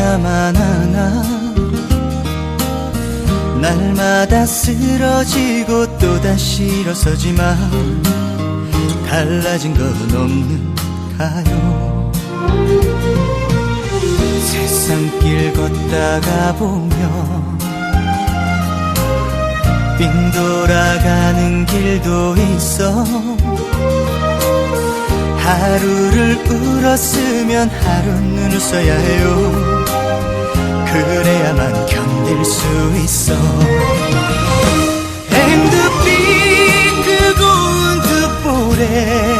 잊어야만 하나 날마다 쓰러지고 또다시 일어서지만 달라진 건 없는가요. 세상길 걷다가 보면 빙 돌아가는 길도 있어. 하루를 울었으면 하루는 웃어야 해요 그래야만 견딜 수 있어. 핸드빛 그 고운 듣보래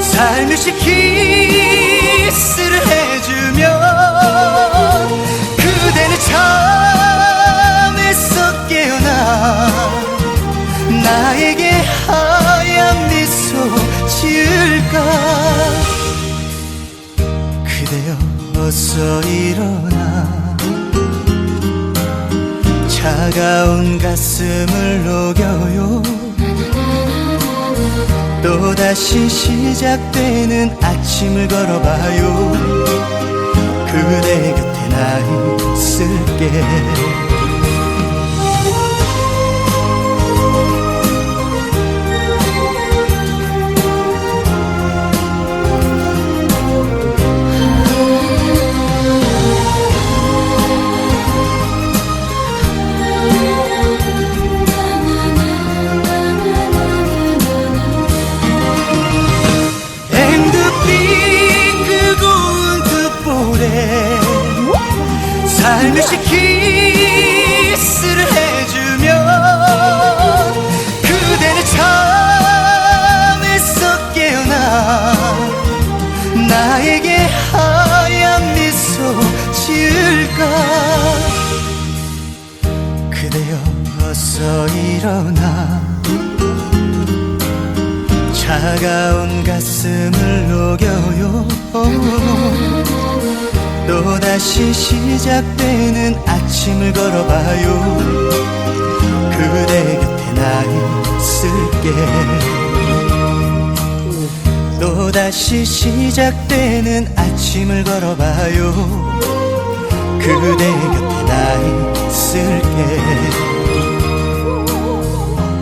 살며시 키스를 해주면 그대는 잠에서 깨어나 나에게 하얀 미소 지을까 어서 일어나. 차가운 가슴을 녹여요. 또다시 시작되는 아침을 걸어봐요 살며시 키스를 해주면 그대는 잠에서 깨어나 나에게 하얀 미소 지을까? 그대여 어서 일어나. 차가운 가슴을 녹여요 또다시 시작되는 아침을 걸어봐요. 그대 곁에 나 있을게. 또다시 시작되는 아침을 걸어봐요. 그대 곁에 나 있을게.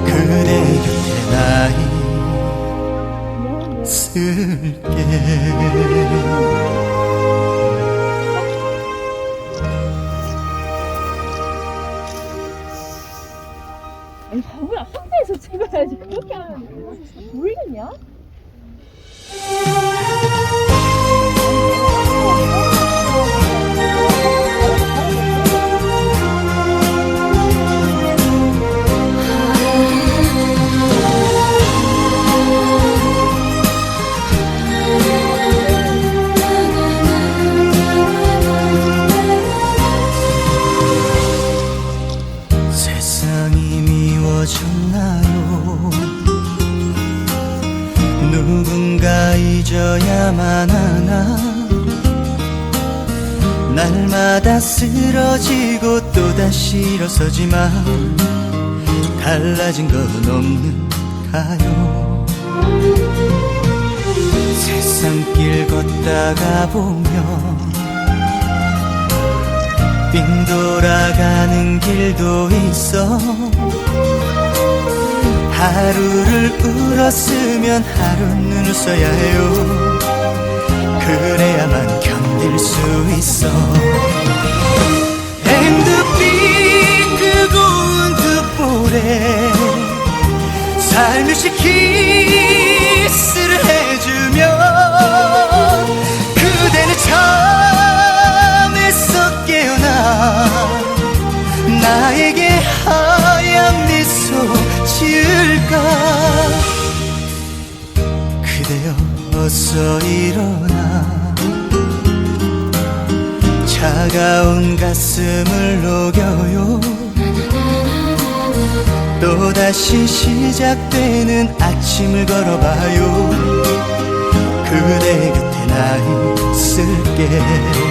그대 곁에 나 있을게 아니 바보야 상태에서 찍어야지 그렇게 하면 모르겠냐? 미워졌나요? 누군가 잊어야만 하나? 날마다 쓰러지고 또다시 일어서지만 달라진 건 없는가요? 세상길 걷다가 보면 빙 돌아가는 길도 있어 하루를 울었으면 하루는 웃어야 해요. 그래야만 견딜 수 있어. 핸드빛 그 고운 듣보래 살며시 키 어서 일어나. 차가운 가슴을 녹여요. 또다시 시작되는 아침을 걸어봐요. 그대 곁에 나 있을게